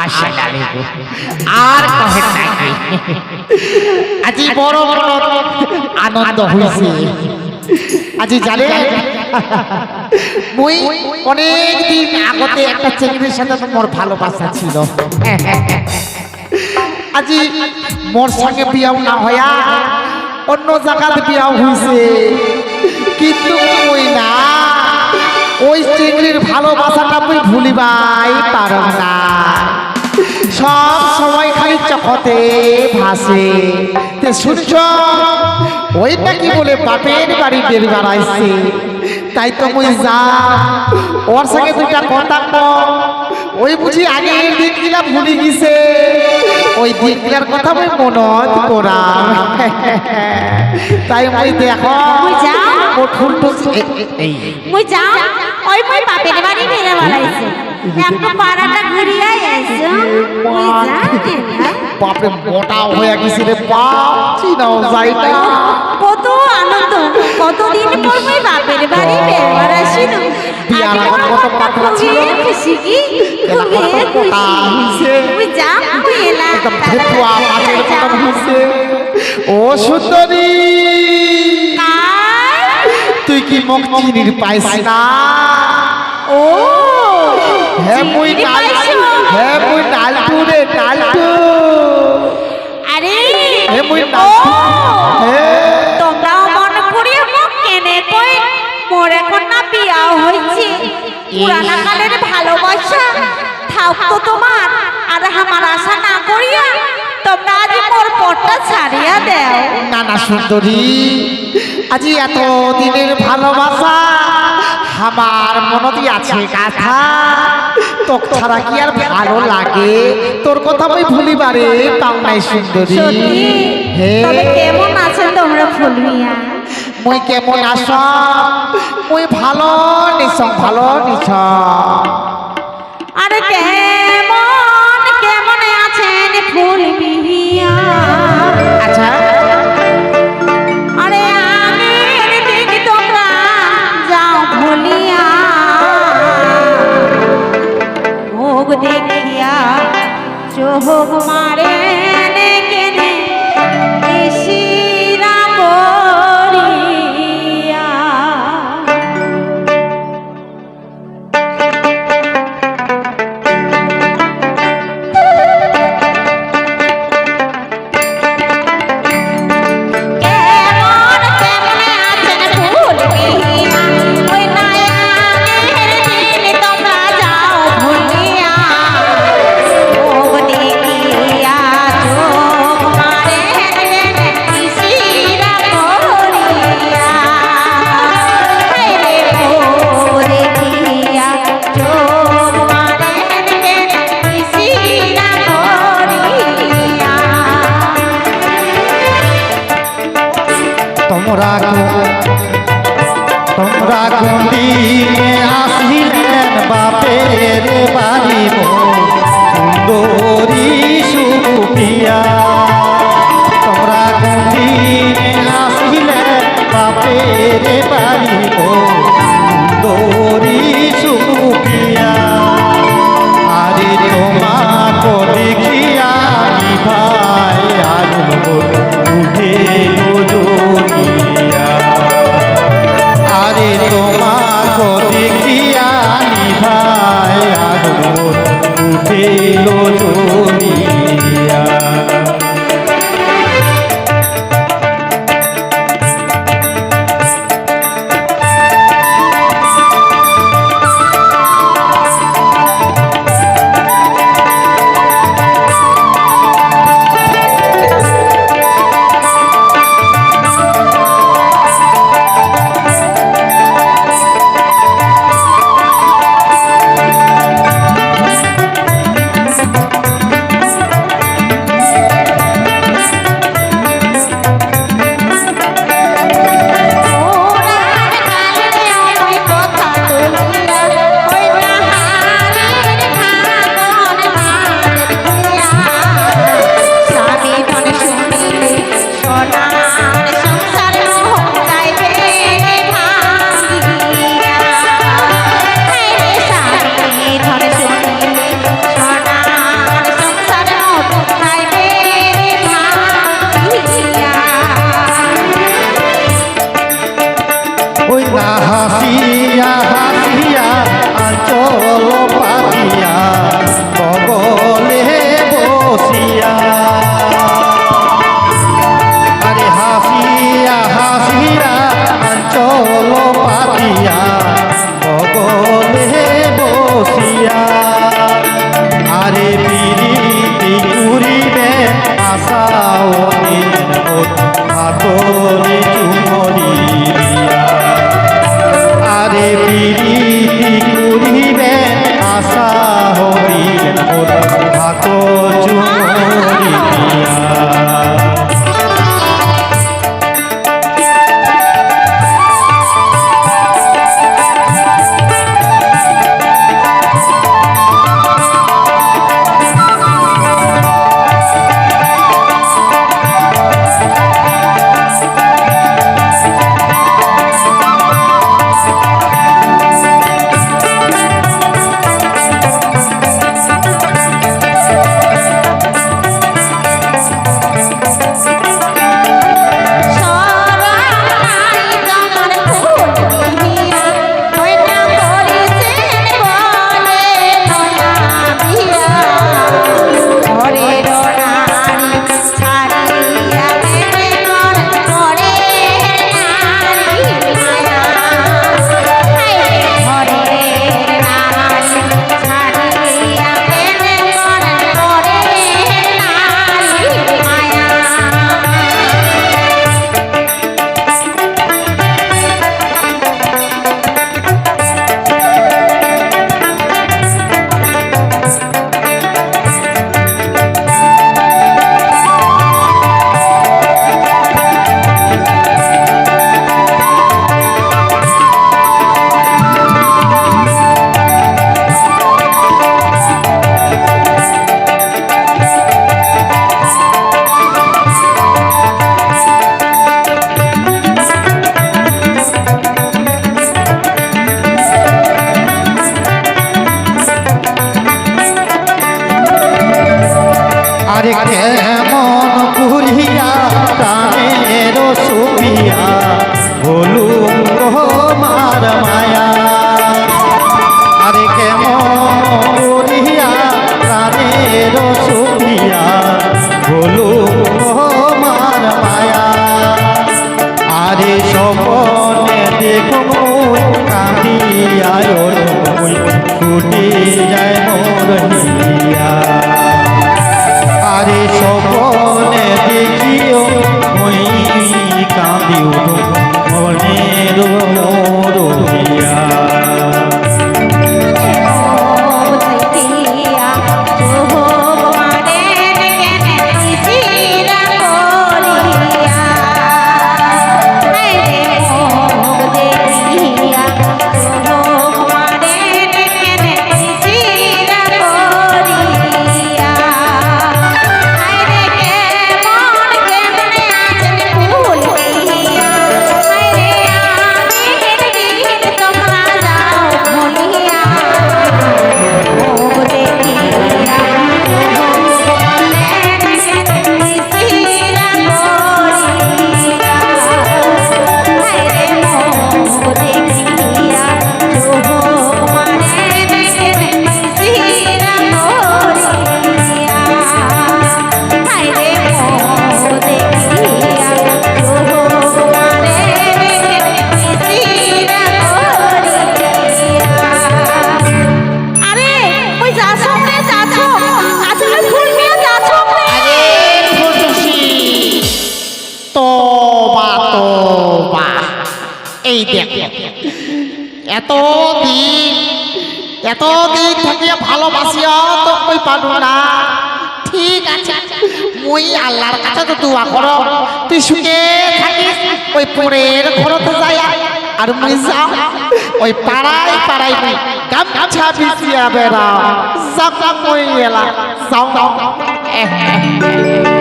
আশা আর কহে থাকি আজি বড় বড় আনন্দ হইছে। আজি জানে মুই অনেক দিন আগতে একটা চেংড়ির সাথে মোর ভালোবাসা ছিল। আজি মোর সঙ্গে বিয়াও না হয়া অন্য জায়গাতে বিয়াও হইছে। কিন্তু মুই না। ওই চিংড়ির ভালোবাসাটা মুই ভুলিবাই পারম না। সব সময় খালি চকতে ভাসে। তে শুনছ ওই নাকি বলে বাপের বাড়ি বের বাড়াইছে তাই তো মুই যা। ওর সঙ্গে দুইটা কথা কম ওই বুঝি আগের দিনগুলা ভুলে গেছে। ওই দিনগুলার কথা মুই মনত করাম তাই মুই দেখো মুই এই। মুই যা ওই মুই বাপের বাড়ি বেড়ে বেড়াইছে একটু পাড়াটা ঘুরিয়ে যা। বাপরে মোটা হয়ে গেছি রে বাপ চিনাও যাই না কত আনন্দ। কতদিন পর মুই বাপের বাড়ি বেড়াইছি না বিয়ার আগত কত পাতলা ছিল। খুশি কি? খুবই খুশি। হইছে। যা মুই এলা। মতন হইছে ও সুন্দরী। তুই কি মুখ চিনির পাইস না? ও! হে মুই ডাল হে মুই ডালটু রে ডালটু আরে! হে মুই হে। তোমরাও মনে করিয়ে মুখ কেনে কই? মোর এখন না বিয়া হয়েছে পুরানা কালের ভালোবাসা। থাকতো তোমার আর আমার আশা না করিয়া তোমরা আজ মোর পটটা ছাড়িয়া দেও। না না সুন্দরী। আজি এত দিনের ভালোবাসা আমার মনতি আছে কথা তোক ছাড়া কি আর ভালো লাগে? তোর কথা আমি ভুলিবারে পাও নাই সুন্দরী। হে। তবে কেমন আছেন তোমরা ফুলমিয়া? মুই কেমন আস মুই ভালো নিছ ভালো নিছ। আরে কেমন কেমন আছেন ফুলমিয়া? চোখ মারে তোমরা গন্ডিনে আসিলেন বাপের বাড়ি সুন্দরী সুপিয়া তোমরা গন্ডিনে আসিলেন বাপের বাড়ি সুন্দরী উঠে এই দেখো এত দিন এত দিন থেকে ভালোবাসিও তো কই পারো না ঠিক আছে, মুই আল্লাহর কাছে তো দোয়া করো। তুই ওই পরের ঘরতে যাই আর মুই যাও, ওই পাড়ায় পাড়ায় মুই ကပ်ချပီစီရပဲတာဇပ်ကွင်းရလားစောင်းတော့အဲ